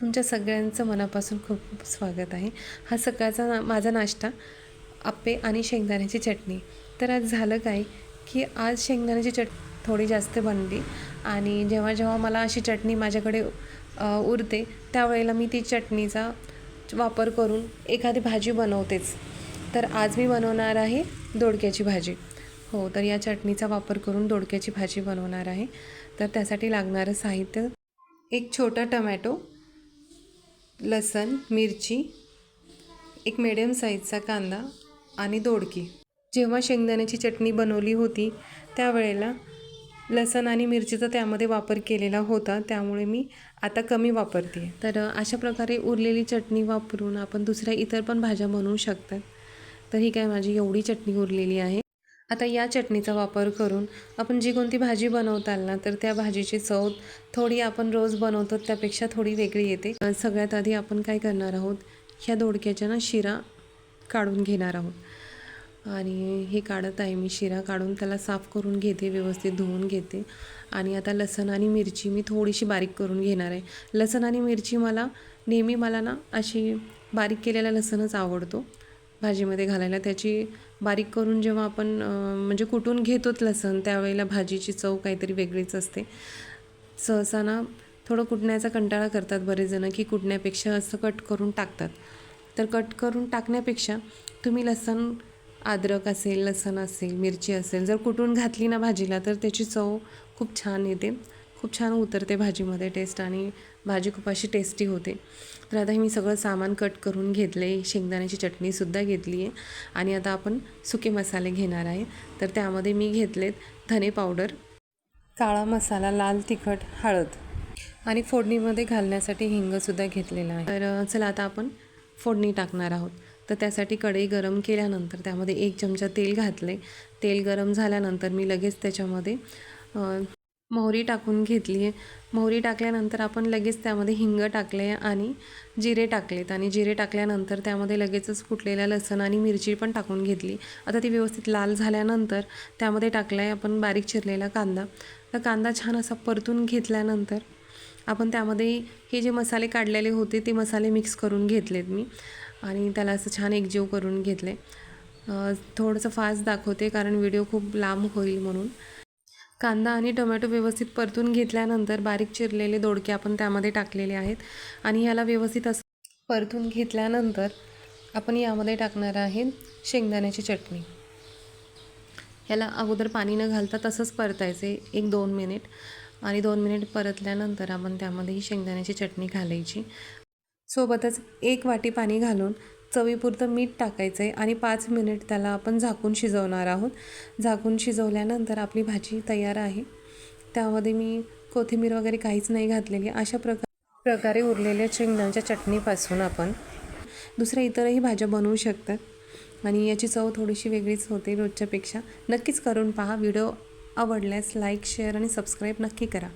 तुमच्या सगळ्यांचं मनापासून खूप खूप स्वागत आहे. हा सकाळचा ना माझा नाश्ता आप्पे आणि शेंगदाण्याची चटणी. तर आज झालं काय की आज शेंगदाण्याची चट थोडी जास्त बनली आणि जेव्हा जेव्हा मला अशी चटणी माझ्याकडे उरते त्यावेळेला मी ती चटणीचा वापर करून एखादी भाजी बनवतेच. तर आज मी बनवणार आहे दोडक्याची भाजी. हो तर या चटणीचा वापर करून दोडक्याची भाजी बनवणार आहे. तर त्यासाठी लागणारं साहित्य एक छोटा टमॅटो लसण मिरची एक मिडियम साईजचा कांदा आणि दोडकी. जेव्हा शेंगदाण्याची चटणी बनवली होती त्यावेळेला लसण आणि मिरचीचा त्यामध्ये वापर केलेला होता त्यामुळे मी आता कमी वापरते तर अशा प्रकारे उरलेली चटणी वापरून आपण दुसऱ्या इतर पण भाज्या बनवू शकतात. तर ही काय माझी एवढी चटणी उरलेली आहे. आता या चटणीचा वापर करून आपण जी कोणती भाजी बनवताल ना तर त्या भाजीची चव थोडी आपण रोज बनवतो त्यापेक्षा थोडी वेगळी येते. सगळ्यात आधी आपण काय करणार आहोत ह्या दोडक्याच्या ना शिरा काढून घेणार आहोत. आणि हे काढत आहे मी शिरा काढून त्याला साफ करून घेते व्यवस्थित धुवून घेते. आणि आता लसण आणि मिरची मी थोडीशी बारीक करून घेणार आहे. लसण आणि मिरची मला नेहमी मला ना अशी बारीक केलेला लसणच आवडतो. भाजीमध्ये घालायला. त्याची बारीक करून जेव्हा आपण म्हणजे कुटून घेतोच लसण त्यावेळेला भाजीची चव काहीतरी वेगळीच असते. सहसा ना थोडं कुटण्याचा कंटाळा करतात बरेच जणं की कुटण्यापेक्षा असं कट करून टाकतात. तर कट करून टाकण्यापेक्षा तुम्ही लसण अद्रक असेल लसण असेल मिरची असेल जर कुटून घातली ना भाजीला तर त्याची चव खूप छान येते. खूप छान उतरते भाजीमध्ये टेस्ट आणि भाजी खूप अशी टेस्टी होते. तर आता हे मी सगळं सामान कट करून घेतले. शेंगदाण्याची चटणीसुद्धा घेतली आहे. आणि आता आपण सुके मसाले घेणार आहे. तर त्यामध्ये मी घेतलेत धने पावडर काळा मसाला लाल तिखट हळद आणि फोडणीमध्ये घालण्यासाठी हिंगसुद्धा घेतलेला आहे. तर चला आता आपण फोडणी टाकणार आहोत. तर त्यासाठी कढई गरम केल्यानंतर त्यामध्ये एक चमचा तेल घातले. तेल गरम झाल्यानंतर मी लगेच त्याच्यामध्ये मोहरी टाकून घेतली आहे मोहरी टाकल्यानंतर आपण लगेच त्यामध्ये हिंग टाकले आणि जिरे टाकलेत. आणि जिरे टाकल्यानंतर त्यामध्ये लगेचच फुटलेल्या लसण आणि मिरची पण टाकून घेतली. आता ती व्यवस्थित लाल झाल्यानंतर त्यामध्ये टाकला आहे आपण बारीक चिरलेला कांदा. तर कांदा छान असा परतून घेतल्यानंतर आपण त्यामध्ये हे जे मसाले काढलेले होते ते मसाले मिक्स करून घेतलेत मी. आणि त्याला असं छान एकजीव करून घेतले थोडंसं फास्ट दाखवते कारण व्हिडिओ खूप लांब होईल म्हणून. कांदा आणि टोमॅटो व्यवस्थित परतून घेतल्यानंतर बारीक चिरलेले दोडके आपण त्यामध्ये टाकलेले आहेत. आणि ह्याला व्यवस्थित असं परतून घेतल्यानंतर आपण यामध्ये टाकणार आहे शेंगदाण्याची चटणी. ह्याला अगोदर पाणी न घालता तसंच परतायचे एक दोन मिनिट. आणि दोन मिनिट परतल्यानंतर आपण त्यामध्ये ही शेंगदाण्याची चटणी घालायची. सोबतच एक वाटी पाणी घालून चवीपुरतं मीठ टाकायचं आहे आणि पाच मिनिट त्याला आपण झाकून शिजवणार आहोत. झाकून शिजवल्यानंतर आपली भाजी तयार आहे. त्यामध्ये मी कोथिंबीर वगैरे काहीच नाही घातलेली. अशा प्रकार प्रकारे उरलेल्या शेंगदाण्याच्या चटणीपासून आपण दुसऱ्या इतरही भाज्या बनवू शकतात. आणि याची चव थोडीशी वेगळीच होते रोजच्यापेक्षा. नक्कीच करून पहा. व्हिडिओ आवडल्यास लाईक शेअर आणि सबस्क्राईब नक्की करा.